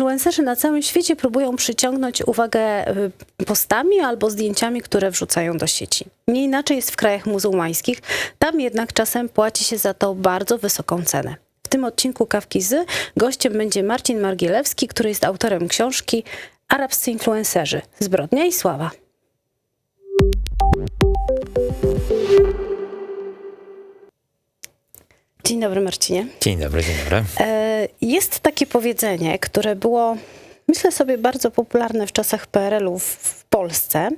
influencerzy na całym świecie próbują przyciągnąć uwagę y, postami albo zdjęciami, które wrzucają do sieci. Nie inaczej jest w krajach muzułmańskich, tam jednak czasem płaci się za to bardzo wysoką cenę. W tym odcinku Kawki Z gościem będzie Marcin Margielewski, który jest autorem książki Arabscy influencerzy. Zbrodnia i sława. Dzień dobry Marcinie. Dzień dobry, dzień dobry. E, Jest takie powiedzenie, które było, myślę sobie, bardzo popularne w czasach PRL-u w, Polsce,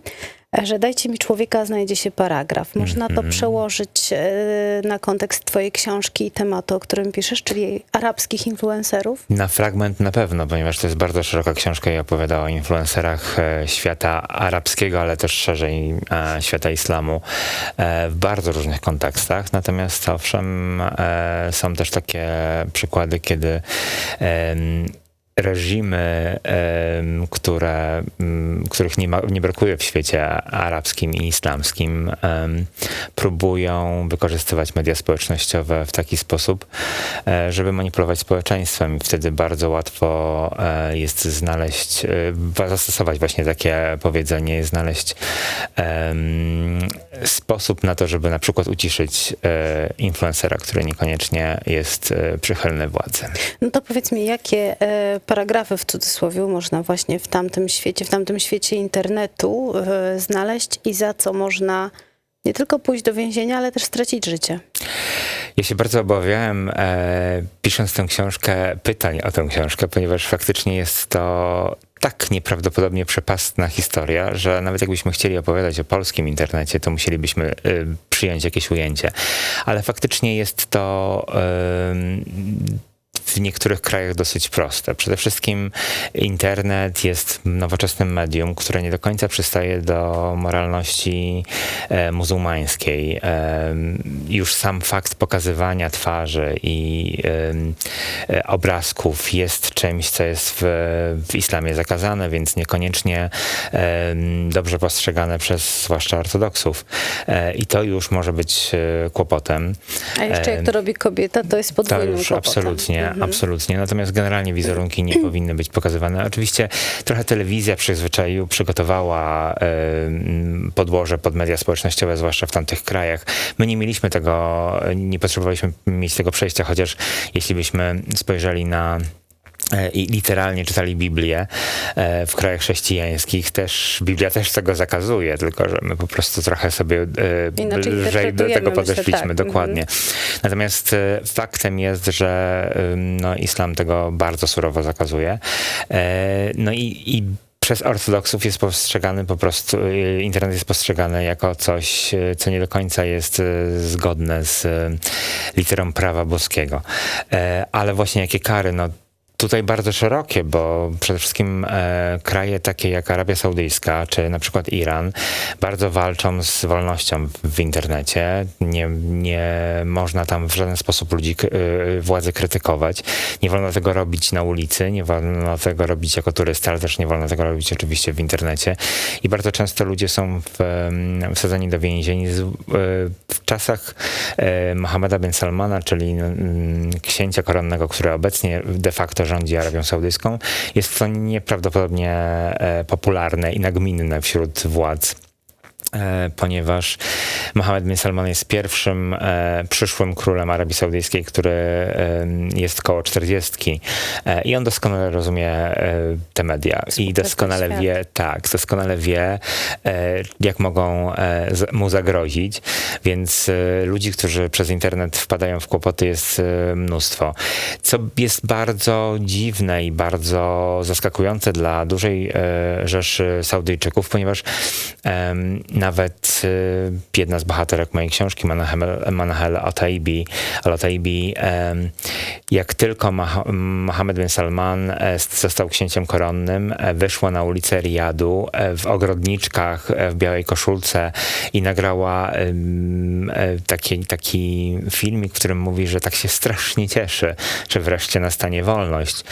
że dajcie mi człowieka, znajdzie się paragraf. Można to przełożyć e, na kontekst twojej książki i tematu, o którym piszesz, czyli arabskich influencerów. Na fragment na pewno, ponieważ to jest bardzo szeroka książka i opowiada o influencerach e, świata arabskiego, ale też szerzej e, świata islamu w bardzo różnych kontekstach. Natomiast owszem, są też takie przykłady, kiedy reżimy, które, m, których nie, ma, nie brakuje w świecie arabskim i islamskim, próbują wykorzystywać media społecznościowe w taki sposób, e, żeby manipulować społeczeństwem. I wtedy bardzo łatwo e, jest znaleźć, e, wa- zastosować właśnie takie powiedzenie, znaleźć sposób na to, żeby na przykład uciszyć influencera, który niekoniecznie jest przychylny władzy. No to powiedz mi, jakie paragrafy w cudzysłowie można właśnie w tamtym świecie, w tamtym świecie internetu e, znaleźć i za co można nie tylko pójść do więzienia, ale też stracić życie. Ja się bardzo obawiałem, e, pisząc tę książkę, pytań o tę książkę, ponieważ faktycznie jest to tak nieprawdopodobnie przepastna historia, że nawet jakbyśmy chcieli opowiadać o polskim internecie, to musielibyśmy e, przyjąć jakieś ujęcie. Ale faktycznie jest to. W niektórych krajach dosyć proste. Przede wszystkim internet jest nowoczesnym medium, które nie do końca przystaje do moralności e, muzułmańskiej. E, już sam fakt pokazywania twarzy i e, e, obrazków jest czymś, co jest w, w islamie zakazane, więc niekoniecznie e, dobrze postrzegane przez zwłaszcza ortodoksów. E, I to już może być kłopotem. A jeszcze jak to robi kobieta, to jest To podwójnym już kłopotem. absolutnie, Mhm. Absolutnie. Natomiast generalnie wizerunki nie powinny być pokazywane. Oczywiście trochę telewizja przyzwyczaił, przygotowała em, podłoże pod media społecznościowe, zwłaszcza w tamtych krajach. My nie mieliśmy tego, nie potrzebowaliśmy mieć tego przejścia, chociaż jeśli byśmy spojrzeli na e, i literalnie czytali Biblię e, w krajach chrześcijańskich, też Biblia też tego zakazuje, tylko że my po prostu trochę sobie e, Inaczej lżej do tego myślę, podeszliśmy, tak. dokładnie. Natomiast e, faktem jest, że no, islam tego bardzo surowo zakazuje. E, No i, i przez ortodoksów jest postrzegany po prostu, internet jest postrzegany jako coś, co nie do końca jest zgodne z literą prawa boskiego. E, Ale właśnie jakie kary, no tutaj bardzo szerokie, bo przede wszystkim e, kraje takie jak Arabia Saudyjska czy na przykład Iran bardzo walczą z wolnością w, internecie. Nie, nie można tam w żaden sposób ludzi, e, władzy krytykować. Nie wolno tego robić na ulicy, nie wolno tego robić jako turysta, ale też nie wolno tego robić oczywiście w internecie. I bardzo często ludzie są w, wsadzeni do więzień z, w czasach e, Mohammeda bin Salmana, czyli mm, księcia koronnego, który obecnie de facto rządzi Arabią Saudyjską, jest to nieprawdopodobnie e, popularne i nagminne wśród władz. E, ponieważ Mohammed bin Salman jest pierwszym e, przyszłym królem Arabii Saudyjskiej, który e, jest koło czterdziestki e, i on doskonale rozumie e, te media i doskonale świat. wie, tak, doskonale wie, e, jak mogą z- mu zagrozić, więc ludzi, którzy przez internet wpadają w kłopoty jest mnóstwo. Co jest bardzo dziwne i bardzo zaskakujące dla dużej rzeszy Saudyjczyków, ponieważ nawet e, jedna z bohaterek mojej książki, Manahel, Ataibi, Al-Ataibi, em, jak tylko Mohammed bin Salman e, został księciem koronnym, e, wyszła na ulicę Riyadu e, w ogrodniczkach, w białej koszulce i nagrała taki, taki filmik, w którym mówi, że tak się strasznie cieszy, że wreszcie nastanie wolność.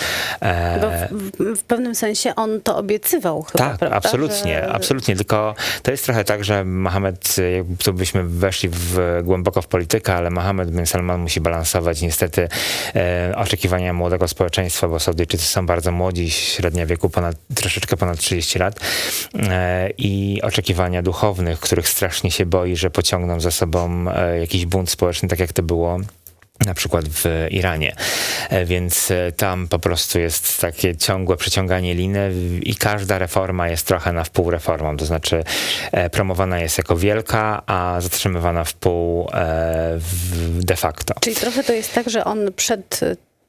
W, w pewnym sensie on to obiecywał chyba, tak, prawda? absolutnie, Że- absolutnie. Tylko to jest trochę tak, tak, że Mohamed, jakby tu byśmy weszli w, głęboko w politykę, ale Mohamed bin Salman musi balansować niestety e, oczekiwania młodego społeczeństwa, bo Saudyjczycy są bardzo młodzi, średnia wieku ponad, troszeczkę ponad 30 lat e, i oczekiwania duchownych, których strasznie się boi, że pociągną za sobą e, jakiś bunt społeczny, tak jak to było na przykład w Iranie. E, Więc e, tam po prostu jest takie ciągłe przeciąganie liny i każda reforma jest trochę na wpół reformą. To znaczy e, promowana jest jako wielka, a zatrzymywana w pół de facto. Czyli trochę to jest tak, że on przed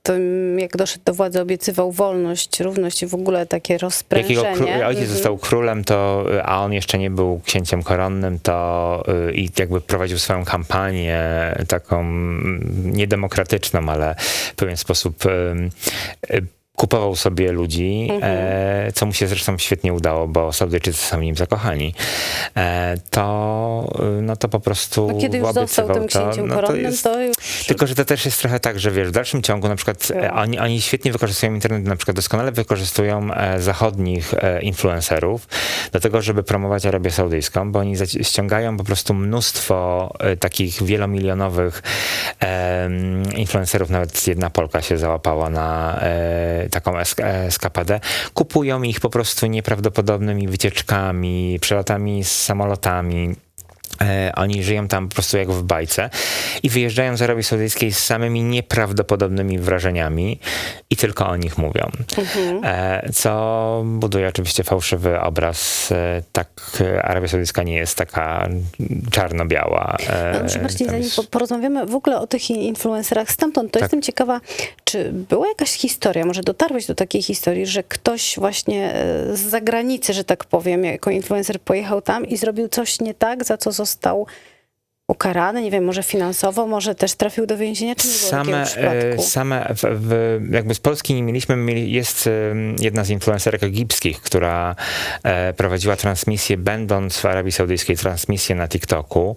tym, jak doszedł do władzy, obiecywał wolność, równość i w ogóle takie Jakiego rozprężenie. kró- ojciec Mhm. został królem, to, a on jeszcze nie był księciem koronnym, to y, i jakby prowadził swoją kampanię taką mm, niedemokratyczną, ale w pewien sposób y, kupował sobie ludzi, Mhm. e, co mu się zresztą świetnie udało, bo Saudyjczycy są nim zakochani, e, to, y, no to po prostu No, kiedy już został tym księciem no to koronnym, jest- to już... tylko, że to też jest trochę tak, że wiesz, w dalszym ciągu na przykład e, Było. oni, oni świetnie wykorzystują internet, na przykład doskonale wykorzystują e, zachodnich e, influencerów do tego, żeby promować Arabię Saudyjską, bo oni ściągają po prostu mnóstwo e, takich wielomilionowych influencerów, nawet jedna Polka się załapała na e, taką esk- eskapadę. Kupują ich po prostu nieprawdopodobnymi wycieczkami, przelatami z samolotami. E, Oni żyją tam po prostu jak w bajce i wyjeżdżają z Arabii Saudyjskiej z samymi nieprawdopodobnymi wrażeniami i tylko o nich mówią. E, Co buduje oczywiście fałszywy obraz. E, Tak, Arabia Saudyjska nie jest taka czarno-biała. E, No, tam zanim porozmawiamy w ogóle o tych in- influencerach stamtąd, to Tak. jestem ciekawa, czy była jakaś historia, może dotarłeś do takiej historii, że ktoś właśnie z zagranicy, że tak powiem, jako influencer pojechał tam i zrobił coś nie tak, za co został ukarany, nie wiem, może finansowo, może też trafił do więzienia, czy nie było Same, e, przypadku? same w, w, jakby z Polski nie mieliśmy, mieli, jest em, jedna z influencerek egipskich, która e, prowadziła transmisję, będąc w Arabii Saudyjskiej, transmisję na TikToku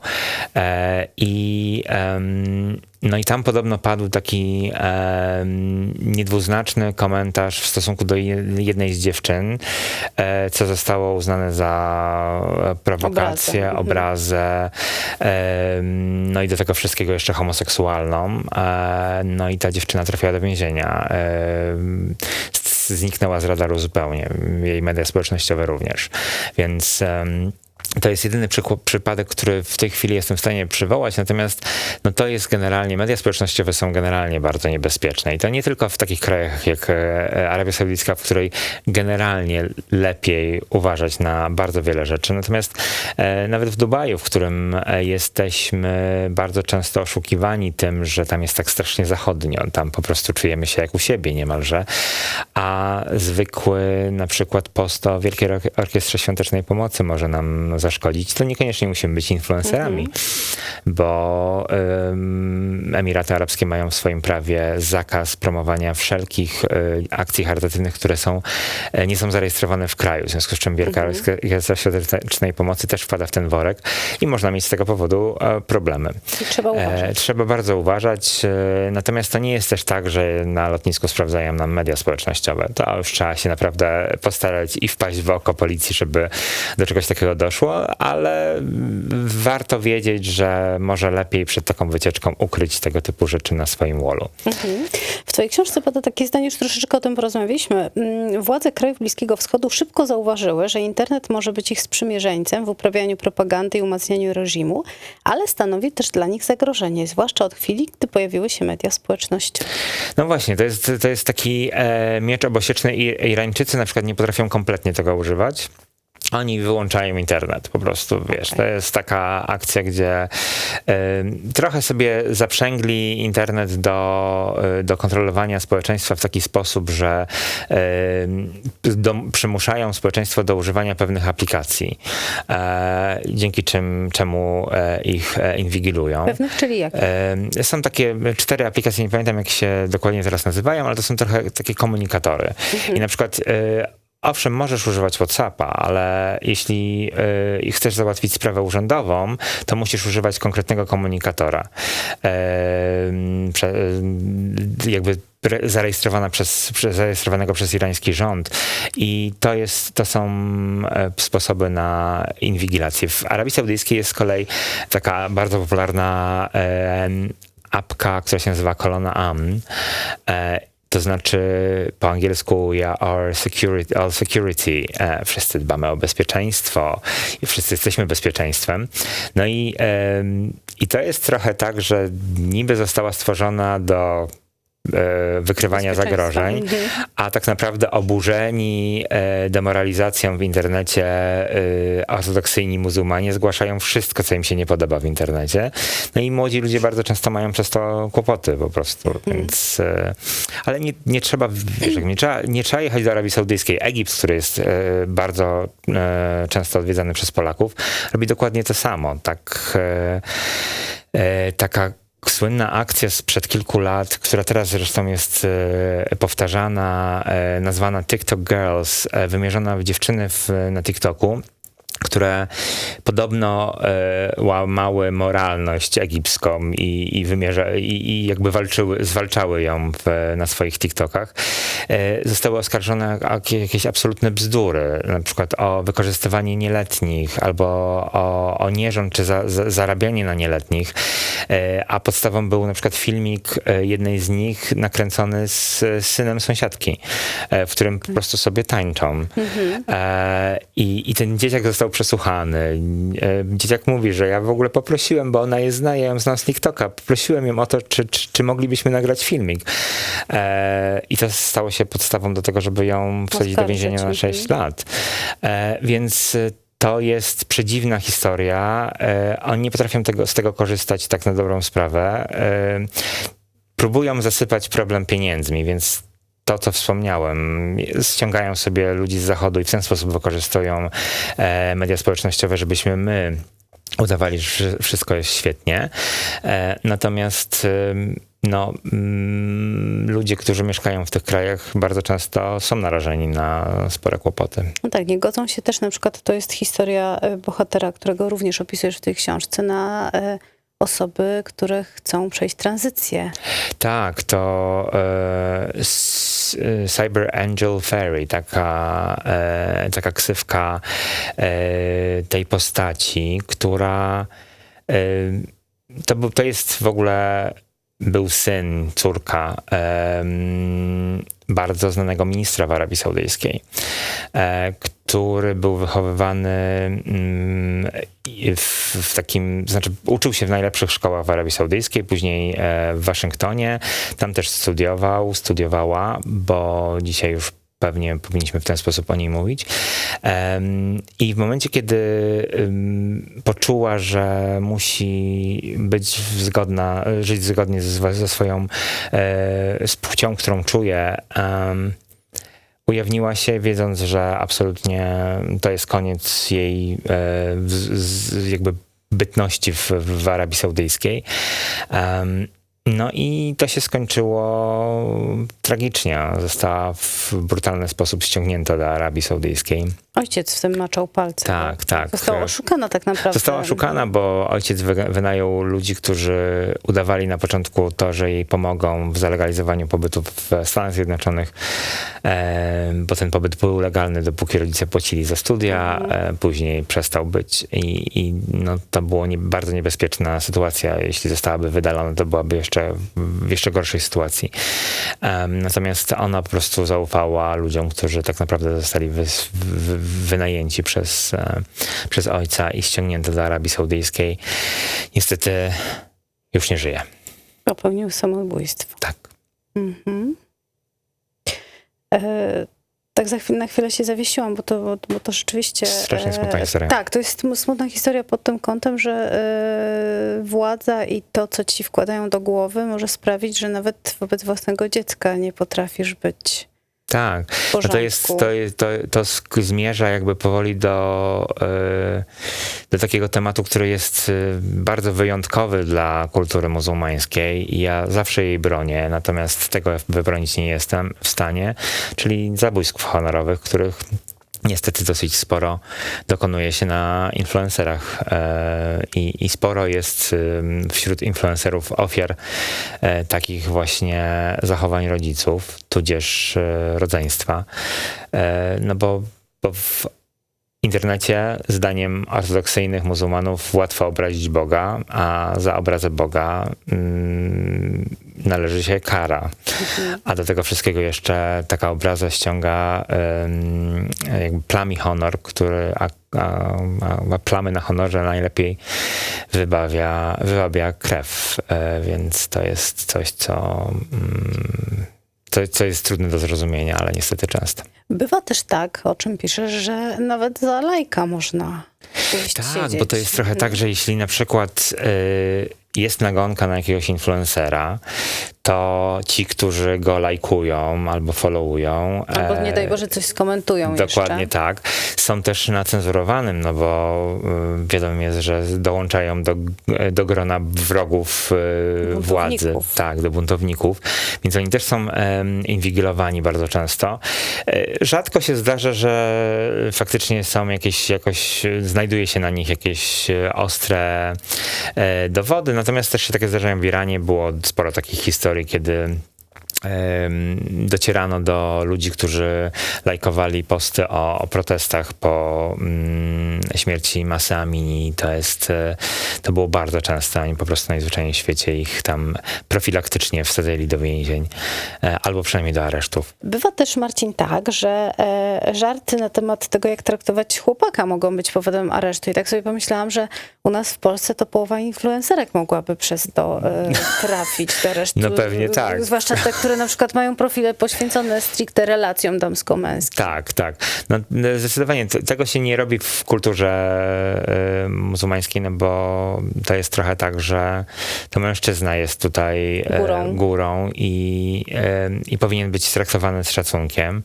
e, i em, no i tam podobno padł taki em, niedwuznaczny komentarz w stosunku do je- jednej z dziewczyn, e, co zostało uznane za e, prowokację, Obrazę. Mhm. obrazę, em, no i do tego wszystkiego jeszcze homoseksualną. e, No i ta dziewczyna trafiła do więzienia. Zniknęła z radaru zupełnie. Jej media społecznościowe również. Więc to jest jedyny przykład, przypadek, który w tej chwili jestem w stanie przywołać, natomiast no to jest generalnie, media społecznościowe są generalnie bardzo niebezpieczne i to nie tylko w takich krajach jak e, Arabia Saudyjska, w której generalnie lepiej uważać na bardzo wiele rzeczy, natomiast e, nawet w Dubaju, w którym e, jesteśmy bardzo często oszukiwani tym, że tam jest tak strasznie zachodnio, tam po prostu czujemy się jak u siebie niemalże, a zwykły na przykład post o Wielkiej Ork- Orkiestrze Świątecznej Pomocy może nam zaszkodzić, to niekoniecznie musimy być influencerami, bo ym, Emiraty Arabskie mają w swoim prawie zakaz promowania wszelkich y, akcji charytatywnych, które są, e, nie są zarejestrowane w kraju, w związku z czym Wielka Orkiestra Świątecznej Pomocy też wpada w ten worek i można mieć z tego powodu e, problemy. I trzeba uważać. E, trzeba bardzo uważać. E, natomiast to nie jest też tak, że na lotnisku sprawdzają nam media społecznościowe. To już trzeba się naprawdę postarać i wpaść w oko policji, żeby do czegoś takiego doszło, ale warto wiedzieć, że może lepiej przed taką wycieczką ukryć tego typu rzeczy na swoim wallu. Mhm. W twojej książce pada takie zdanie, już troszeczkę o tym porozmawialiśmy. Mm, Władze krajów Bliskiego Wschodu szybko zauważyły, że internet może być ich sprzymierzeńcem w uprawianiu propagandy i umacnianiu reżimu, ale stanowi też dla nich zagrożenie, zwłaszcza od chwili, gdy pojawiły się media społecznościowe. No właśnie, to jest, to jest taki e, miecz obosieczny i Irańczycy na przykład nie potrafią kompletnie tego używać. Oni wyłączają internet po prostu, wiesz, to jest taka akcja, gdzie e, trochę sobie zaprzęgli internet do, e, do kontrolowania społeczeństwa w taki sposób, że e, do, przymuszają społeczeństwo do używania pewnych aplikacji, e, dzięki czym, czemu e, ich e, inwigilują. Pewnych, czyli jak? Są takie cztery aplikacje, nie pamiętam jak się dokładnie teraz nazywają, ale to są trochę takie komunikatory. I na przykład e, Owszem, możesz używać WhatsAppa, ale jeśli y, chcesz załatwić sprawę urzędową, to musisz używać konkretnego komunikatora. E, prze, jakby re- zarejestrowana przez, zarejestrowanego przez irański rząd i to jest, to są e, sposoby na inwigilację. W Arabii Saudyjskiej jest z kolei taka bardzo popularna e, apka, która się nazywa Kolona Amn. E, to znaczy po angielsku ja our security, all security. E, wszyscy dbamy o bezpieczeństwo i wszyscy jesteśmy bezpieczeństwem. No i, em, i to jest trochę tak, że niby została stworzona do e, wykrywania Bezpieczeństwa. zagrożeń, Mhm. a tak naprawdę oburzeni e, demoralizacją w internecie e, ortodoksyjni muzułmanie zgłaszają wszystko, co im się nie podoba w internecie. No i młodzi ludzie bardzo często mają przez to kłopoty po prostu, więc... E, ale nie, nie trzeba, wiesz, nie, trzeba, nie trzeba jechać do Arabii Saudyjskiej. Egipt, który jest e, bardzo e, często odwiedzany przez Polaków, robi dokładnie to samo. Tak, e, e, taka słynna akcja sprzed kilku lat, która teraz zresztą jest e, powtarzana, e, nazwana TikTok Girls, e, wymierzona w dziewczyny w, na TikToku które podobno e, łamały moralność egipską i, i, wymierza, i, i jakby walczyły, zwalczały ją w, na swoich TikTokach, e, zostały oskarżone o jakie- jakieś absolutne bzdury, na przykład o wykorzystywanie nieletnich albo o, o nierząd czy za, za, zarabianie na nieletnich, e, a podstawą był na przykład filmik e, jednej z nich nakręcony z, synem sąsiadki, e, w którym po prostu sobie tańczą. E, i, I ten dzieciak został przesłuchany. E, dzieciak mówi, że ja w ogóle poprosiłem, bo ona jest zna, ja ją znam z TikToka, poprosiłem ją o to, czy, czy, czy moglibyśmy nagrać filmik. E, I to stało się podstawą do tego, żeby ją wsadzić do więzienia na mhm. 6 lat. E, więc e, to jest przedziwna historia. E, oni nie potrafią tego, z tego korzystać tak na dobrą sprawę. E, próbują zasypać problem pieniędzmi, więc to, co wspomniałem, ściągają sobie ludzi z zachodu i w ten sposób wykorzystują e, media społecznościowe, żebyśmy my udawali, że wszystko jest świetnie. E, natomiast no, mm, ludzie, którzy mieszkają w tych krajach, bardzo często są narażeni na spore kłopoty. No tak, nie godzą się też na przykład, to jest historia e, bohatera, którego również opisujesz w tej książce, na osoby, które chcą przejść tranzycję. Tak, to e, e, Cyber Angel Fairy, taka, e, taka ksywka e, tej postaci, która e, to, to jest w ogóle był syn, córka em, bardzo znanego ministra w Arabii Saudyjskiej, e, który był wychowywany i w, w takim, znaczy uczył się w najlepszych szkołach w Arabii Saudyjskiej, później e, w Waszyngtonie, tam też studiował, studiowała, bo dzisiaj już pewnie powinniśmy w ten sposób o niej mówić. I w momencie, kiedy poczuła, że musi być zgodna, żyć zgodnie ze, ze swoją e, z płcią, którą czuje, ujawniła się, wiedząc, że absolutnie to jest koniec jej e, jakby bytności w, w Arabii Saudyjskiej. No i to się skończyło tragicznie. Została w brutalny sposób ściągnięta do Arabii Saudyjskiej. Ojciec w tym maczał palce. Tak, tak. Została oszukana tak naprawdę. Została oszukana, bo ojciec wy- wynajął ludzi, którzy udawali na początku to, że jej pomogą w zalegalizowaniu pobytu w Stanach Zjednoczonych, bo ten pobyt był legalny, dopóki rodzice płacili za studia, później przestał być i, i no, to było nie, bardzo niebezpieczna sytuacja. Jeśli zostałaby wydalona, to byłaby jeszcze w jeszcze gorszej sytuacji. Natomiast ona po prostu zaufała ludziom, którzy tak naprawdę zostali wy, wy, wynajęci przez, e, przez ojca i ściągnięte do Arabii Saudyjskiej. Niestety już nie żyje. Popełnił samobójstwo. Tak. Mhm. E, tak za chwilę, na chwilę się zawiesiłam, bo to, bo, bo to rzeczywiście... Strasznie smutna historia. Tak, to jest sm- smutna historia pod tym kątem, że e, władza i to, co ci wkładają do głowy, może sprawić, że nawet wobec własnego dziecka nie potrafisz być Tak, no to jest, to, to, to zmierza jakby powoli do, e, do takiego tematu, który jest e, bardzo wyjątkowy dla kultury muzułmańskiej i ja zawsze jej bronię, natomiast tego wybronić nie jestem w stanie, czyli zabójstw honorowych, których niestety dosyć sporo dokonuje się na influencerach e, i, i sporo jest ym, wśród influencerów ofiar e, takich właśnie zachowań rodziców, tudzież e, rodzeństwa. No bo, bo w internecie, zdaniem ortodoksyjnych muzułmanów, łatwo obrazić Boga, a za obrazę Boga mm, należy się kara. A do tego wszystkiego jeszcze taka obraza ściąga jakby plami honor, który a, a, a plamy na honorze najlepiej wybawia, wybawia krew. E, więc to jest coś, co, mm, co, co jest trudne do zrozumienia, ale niestety często. Bywa też tak, o czym piszesz, że nawet za lajka można Tak, siedzieć. bo to jest trochę tak, że jeśli na przykład y, jest nagonka na jakiegoś influencera, to ci, którzy go lajkują albo followują. Albo nie e, daj Boże coś skomentują Dokładnie jeszcze. tak. Są też na cenzurowanym, no bo y, wiadomo jest, że dołączają do, do grona wrogów y, władzy. Tak, do buntowników. Więc oni też są inwigilowani bardzo często. E, Rzadko się zdarza, że faktycznie są jakieś, jakoś, znajduje się na nich jakieś e, ostre e, dowody, natomiast też się takie zdarzają w Iranie. Było sporo takich historii, kiedy em, docierano do ludzi, którzy lajkowali posty o, o protestach po mm, śmierci Masy Amini. To jest, e, to było bardzo częste. Oni po prostu najzwyczajniej w świecie ich tam profilaktycznie wsadzili do więzień, e, albo przynajmniej do aresztów. Bywa też, Marcin, tak, że e, żarty na temat tego, jak traktować chłopaka mogą być powodem aresztu. I tak sobie pomyślałam, że u nas w Polsce to połowa influencerek mogłaby przez to trafić do aresztu. No pewnie tak. Zwłaszcza te, które na przykład mają profile poświęcone stricte relacjom damsko-męskim. Tak, tak. No, no, zdecydowanie tego się nie robi w kulturze y, muzułmańskiej, no bo to jest trochę tak, że to mężczyzna jest tutaj e, Górą. górą i, e, i powinien być traktowany z szacunkiem.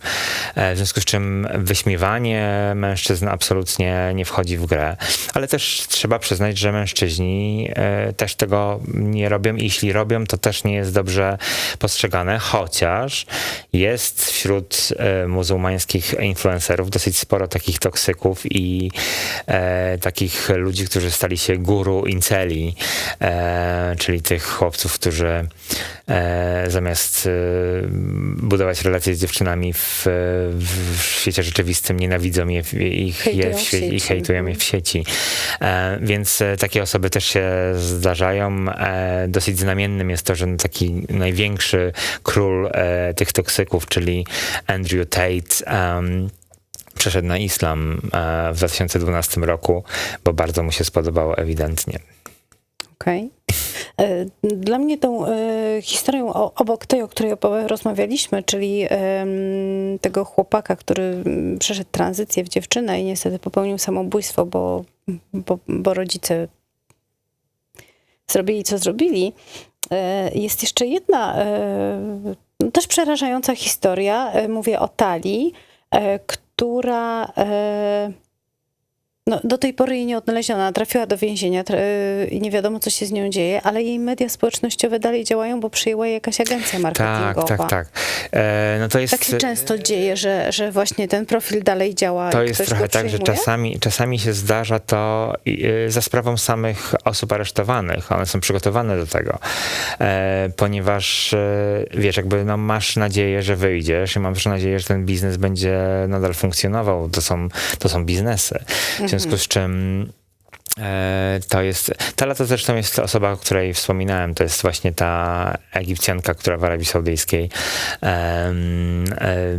E, w związku z czym wyśmiewanie mężczyzn absolutnie nie wchodzi w grę. Ale też trzeba przyznać, że mężczyźni też tego nie robią i jeśli robią, to też nie jest dobrze postrzegane, chociaż jest wśród e, muzułmańskich influencerów dosyć sporo takich toksyków i e, takich ludzi, którzy stali się guru inceli, e, czyli tych chłopców, którzy e, zamiast e, budować relacje z dziewczynami w, w świecie rzeczywistym nienawidzą je, ich je Hejtują w i hejtują je w sieci. E, więc takie osoby też się zdarzają. Dosyć znamiennym jest to, że taki największy król e, tych toksyków, czyli Andrew Tate, em, przeszedł na islam e, w 2012 roku, bo bardzo mu się spodobało ewidentnie. Okej. E, Dla mnie tą e, historią obok tej, o której rozmawialiśmy, czyli tego chłopaka, który przeszedł tranzycję w dziewczynę i niestety popełnił samobójstwo, bo, bo, bo rodzice zrobili, co zrobili. E, Jest jeszcze jedna też przerażająca historia. E, Mówię o Talii, e, która no, do tej pory jej nie odnaleziono. Trafiła do więzienia e, i nie wiadomo, co się z nią dzieje, ale jej media społecznościowe dalej działają, bo przyjęła je jakaś agencja Tak, marketingowa. tak, tak. E, no to jest, Tak się często dzieje, że, że właśnie ten profil dalej działa. To jest trochę tak, że czasami, czasami się zdarza to y, za sprawą samych osób aresztowanych. One są przygotowane do tego, e, ponieważ wiesz, jakby no, masz nadzieję, że wyjdziesz i masz nadzieję, że ten biznes będzie nadal funkcjonował. To są, to są biznesy. W związku z czym To jest, Tala to zresztą jest osoba, o której wspominałem, to jest właśnie ta Egipcjanka, która w Arabii Saudyjskiej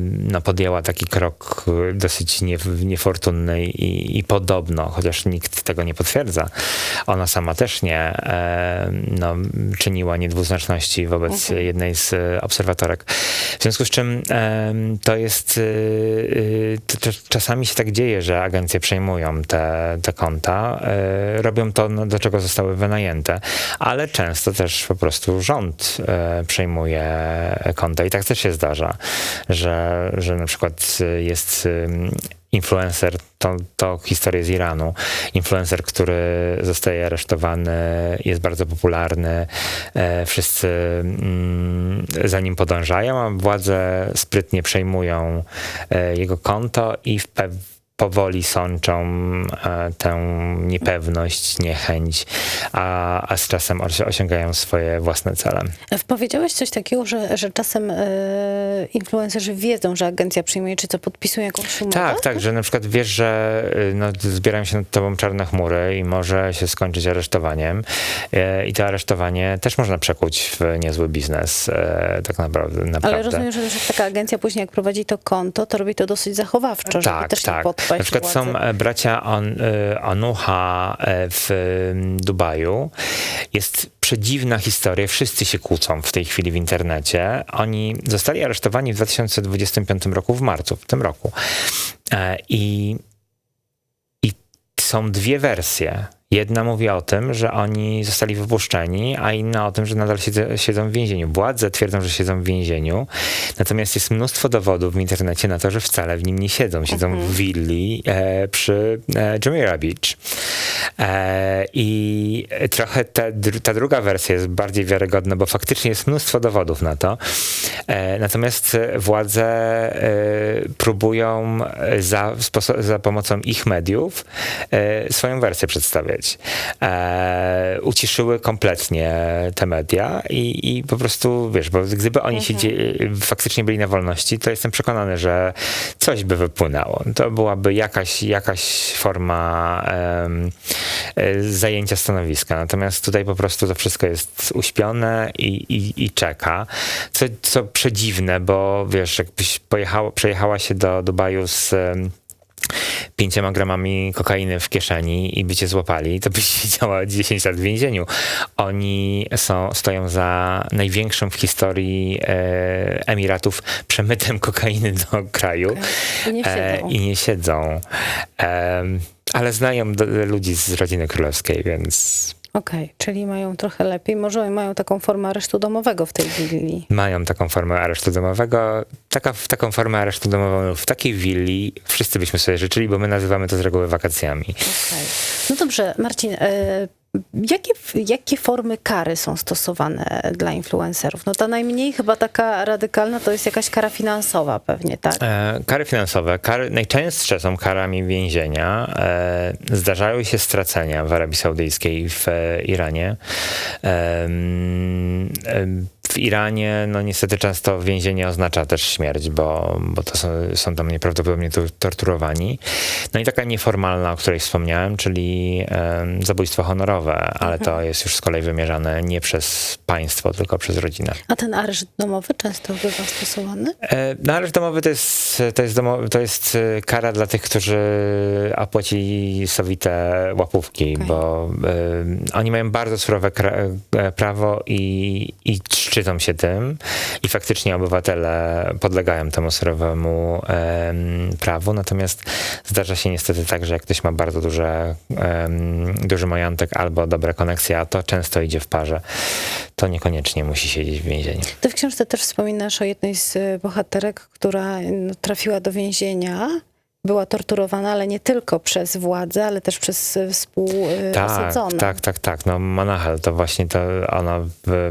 no, podjęła taki krok dosyć nie, niefortunny i, i podobno, chociaż nikt tego nie potwierdza, ona sama też nie no, czyniła niedwuznaczności wobec jednej z e, obserwatorek. W związku z czym to jest, y, y, to, czasami się tak dzieje, że agencje przejmują te, te konta, e, robią to, no, do czego zostały wynajęte, ale często też po prostu rząd e, przejmuje konta i tak też się zdarza, że, że na przykład jest ym, influencer, to, to historię z Iranu. Influencer, który zostaje aresztowany, jest bardzo popularny, e, wszyscy mm, za nim podążają, a władze sprytnie przejmują e, jego konto i w pew- powoli sączą e, tę niepewność, niechęć, a, a z czasem osią- osiągają swoje własne cele. Powiedziałeś coś takiego, że, że czasem e, influencerzy wiedzą, że agencja przyjmuje, czy co podpisuje jakąś umowę? Tak, tak, że na przykład wiesz, że y, no, zbierają się nad tobą czarne chmury i może się skończyć aresztowaniem. E, I to aresztowanie też można przekuć w niezły biznes, e, tak naprawdę. Ale rozumiem, że, taka agencja później jak prowadzi to konto, to robi to dosyć zachowawczo, żeby Tak, też tak. podpaść Na przykład władzy. są e, bracia On, y, Onucha e, w Dubaju. Jest przedziwna historia, wszyscy się kłócą w tej chwili w internecie. Oni zostali aresztowani w 2025 roku, w marcu, w tym roku. E, I, i są dwie wersje. Jedna mówi o tym, że oni zostali wypuszczeni, a inna o tym, że nadal siedzą, w więzieniu. Władze twierdzą, że siedzą w więzieniu, natomiast jest mnóstwo dowodów w internecie na to, że wcale w nim nie siedzą. Siedzą w willi e, przy e, Jumeirah Beach. E, I trochę dr- ta druga wersja jest bardziej wiarygodna, bo faktycznie jest mnóstwo dowodów na to. E, natomiast władze e, próbują za, za pomocą ich mediów swoją wersję przedstawiać. Uciszyły kompletnie te media i, i po prostu, wiesz, bo gdyby oni siedzieli, faktycznie byli na wolności, to jestem przekonany, że coś by wypłynęło. To byłaby jakaś, jakaś forma e, zajęcia stanowiska. Natomiast tutaj po prostu to wszystko jest uśpione i, i, i czeka. Co, co przedziwne, bo wiesz, jakbyś pojechała, przejechała się do Dubaju z pięcioma gramami kokainy w kieszeni i by cię złapali, to byś siedziała 10 lat w więzieniu. Oni są, stoją za największym w historii e, Emiratów przemytem kokainy do kraju I nie e, siedzą. i nie siedzą. Em, ale znają ludzi z rodziny królewskiej, więc Okej, czyli mają trochę lepiej. Może mają taką formę aresztu domowego w tej willi. mają taką formę aresztu domowego. Taka, taką formę aresztu domowego w takiej willi wszyscy byśmy sobie życzyli, bo my nazywamy to z reguły wakacjami. Okej. No dobrze, Marcin, e, jakie, jakie formy kary są stosowane dla influencerów? No ta najmniej chyba taka radykalna to jest jakaś kara finansowa pewnie, tak? E, kary finansowe. Kary, najczęstsze są karami więzienia. E, zdarzają się stracenia w Arabii Saudyjskiej, w e, Iranie. Em, em, w Iranie, no niestety często więzienie oznacza też śmierć, bo, bo to są, są tam nieprawdopodobnie tu- torturowani. No i taka nieformalna, o której wspomniałem, czyli em, zabójstwo honorowe, ale to jest już z kolei wymierzane nie przez państwo, tylko przez rodzinę. A ten areszt domowy często bywa stosowany? E, No areszt domowy to jest, to, jest domo, to jest e, kara dla tych, którzy opłacili sowite łapówki, Okej. bo e, oni mają bardzo surowe e, prawo i, i szczycą się tym i faktycznie obywatele podlegają temu surowemu em, prawu, natomiast zdarza się niestety tak, że jak ktoś ma bardzo duże, em, duży majątek albo dobre koneksje, a to często idzie w parze, to niekoniecznie musi siedzieć w więzieniu. Ty w książce też wspominasz o jednej z e, bohaterek, która no, trafiła do więzienia. Była torturowana, ale nie tylko przez władzę, ale też przez e, Tak, współosadzone. tak, tak, tak. No Manahel to właśnie to ona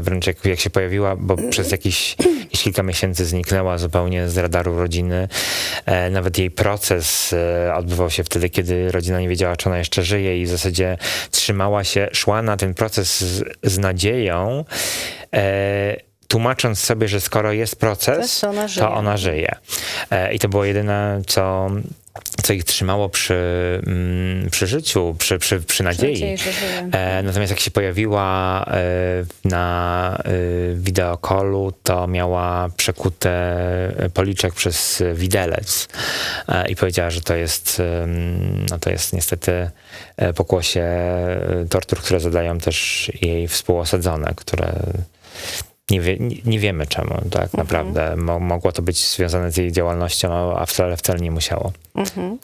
wręcz jak, jak się pojawiła, bo przez jakiś, jakieś kilka miesięcy zniknęła zupełnie z radaru rodziny. E, nawet jej proces e, odbywał się wtedy, kiedy rodzina nie wiedziała, czy ona jeszcze żyje i w zasadzie trzymała się, szła na ten proces z, z nadzieją, e, tłumacząc sobie, że skoro jest proces, To ona żyje. to ona żyje. E, I to było jedyne, co, co ich trzymało przy, mm, przy życiu, przy, przy, przy nadziei. nadziei. E, natomiast jak się pojawiła e, na e, wideokolu, to miała przekute policzek przez widelec e, i powiedziała, że to jest, no to jest niestety pokłosie tortur, które zadają też jej współosadzone, które nie, wie, nie, nie wiemy czemu tak naprawdę. Mo, mogło to być związane z jej działalnością, a wcale, wcale nie musiało. Mhm.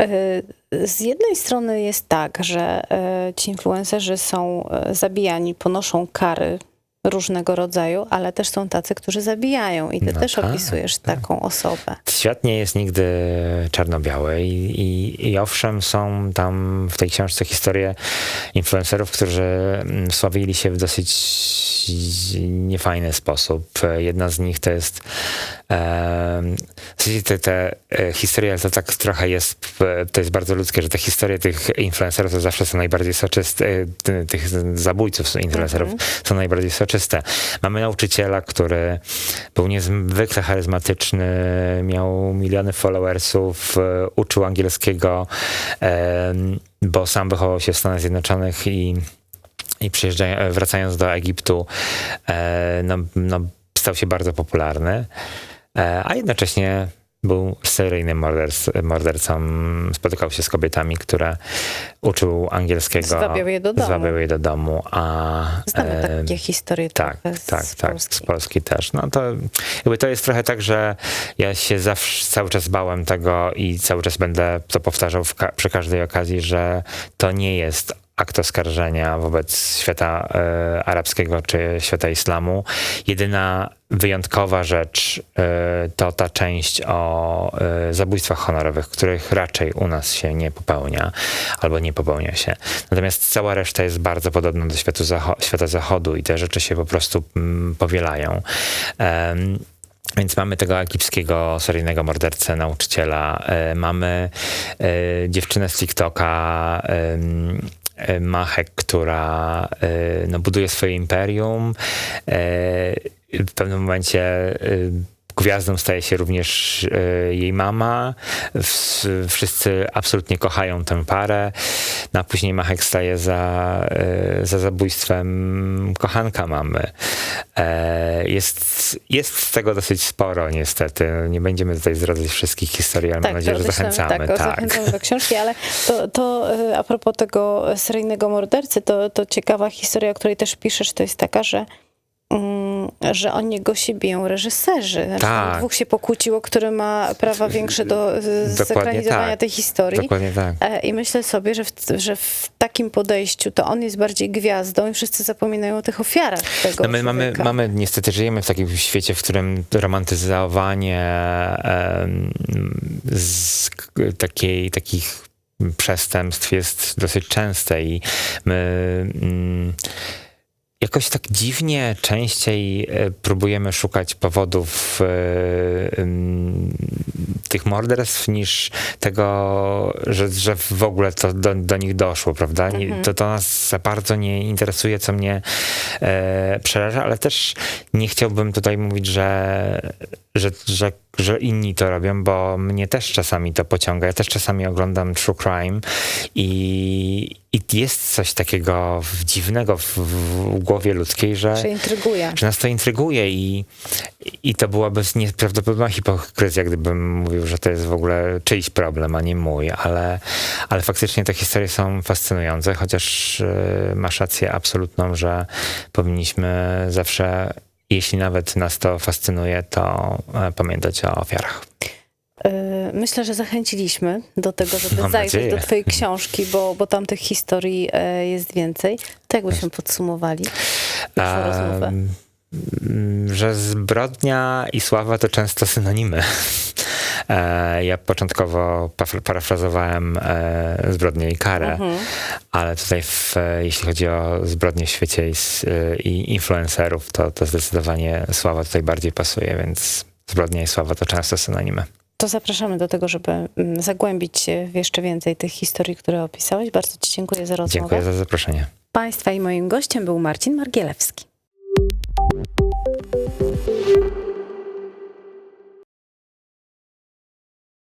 E, Z jednej strony jest tak, że e, ci influencerzy są e, zabijani, ponoszą kary różnego rodzaju, ale też są tacy, którzy zabijają i ty No też tak, opisujesz taką osobę. Świat nie jest nigdy czarno-biały i, i, i owszem są tam w tej książce historie influencerów, którzy mm, sławili się w dosyć niefajny sposób. Jedna z nich to jest e, te, te e, historie, to tak trochę jest, e, to jest bardzo ludzkie, że te historie tych influencerów to zawsze są najbardziej soczyste, e, ty- tych zabójców influencerów są najbardziej soczyste. Mamy nauczyciela, który był niezwykle charyzmatyczny, miał miliony followersów, e, uczył angielskiego, em, bo sam wychował się w Stanach Zjednoczonych i i przyjeżdża, wracając do Egiptu, e, no, no, stał się bardzo popularny, e, a jednocześnie był seryjnym morderc, mordercą. Spotykał się z kobietami, które uczył angielskiego. Zwabiał je do domu. Zwabiał je do domu, a... Znamy takie historie tak, trochę z tak, tak, Polski. z Polski też. No to jakby to jest trochę tak, że ja się zawsze cały czas bałem tego i cały czas będę to powtarzał ka- przy każdej okazji, że to nie jest akt oskarżenia wobec świata e, arabskiego czy świata islamu. Jedyna wyjątkowa rzecz e, to ta część o e, zabójstwach honorowych, których raczej u nas się nie popełnia albo nie popełnia się. Natomiast cała reszta jest bardzo podobna do światu zacho- świata zachodu i te rzeczy się po prostu mm, powielają. Em, więc mamy tego egipskiego seryjnego mordercę, nauczyciela, e, mamy e, dziewczynę z TikToka, e, Machek, która e, no, buduje swoje imperium. E, w pewnym momencie e, gwiazdą staje się również e, jej mama. Wszyscy absolutnie kochają tę parę. No, a później Machek staje za, e, za zabójstwem kochanka mamy. E, Jest, jest z tego dosyć sporo niestety. Nie będziemy tutaj zdradzać wszystkich historii, ale mam nadzieję, że zachęcamy. Tak, Tak, zachęcamy do książki, ale to, to a propos tego seryjnego mordercy, to, to ciekawa historia, o której też piszesz, to jest taka, że że o niego się biją reżyserzy. Znaczy, Tak. Dwóch się pokłóciło, który ma prawa większe do e, zekranizowania tak. tej historii. Dokładnie tak. E, I myślę sobie, że w, że w takim podejściu to on jest bardziej gwiazdą i wszyscy zapominają o tych ofiarach tego No my mamy, mamy, niestety żyjemy w takim świecie, w którym romantyzowanie em, z takiej, takich przestępstw jest dosyć częste i my mm, jakoś tak dziwnie częściej e, próbujemy szukać powodów e, tych morderstw niż tego, że, że w ogóle to do, do nich doszło, prawda? Nie, to, to nas za bardzo nie interesuje, co mnie e, przeraża, ale też nie chciałbym tutaj mówić, że, że, że, że inni to robią, bo mnie też czasami to pociąga. Ja też czasami oglądam true crime i, i jest coś takiego dziwnego w, w głowie ludzkiej, że Się intryguje. że nas to intryguje i, i to byłaby nieprawdopodobna hipokryzja, gdybym mówił, że to jest w ogóle czyjś problem, a nie mój, ale, ale faktycznie te historie są fascynujące, chociaż e, masz rację absolutną, że powinniśmy zawsze, jeśli nawet nas to fascynuje, to e, pamiętać o ofiarach. Y, Myślę, że zachęciliśmy do tego, żeby Mam zajrzeć nadzieję. do twojej książki, bo, bo tam tych historii e, jest więcej. To jakbyśmy podsumowali naszą rozmowę? Mm, że zbrodnia i sława to często synonimy. E, Ja początkowo parafrazowałem e, zbrodnię i karę, Mhm. ale tutaj w, e, jeśli chodzi o zbrodnie w świecie i, i influencerów, to, to zdecydowanie sława tutaj bardziej pasuje, więc zbrodnia i sława to często synonimy. To zapraszamy do tego, żeby mm, zagłębić się w jeszcze więcej tych historii, które opisałeś. Bardzo Ci dziękuję za rozmowę. Dziękuję za zaproszenie. Państwa i moim gościem był Marcin Margielewski. thank you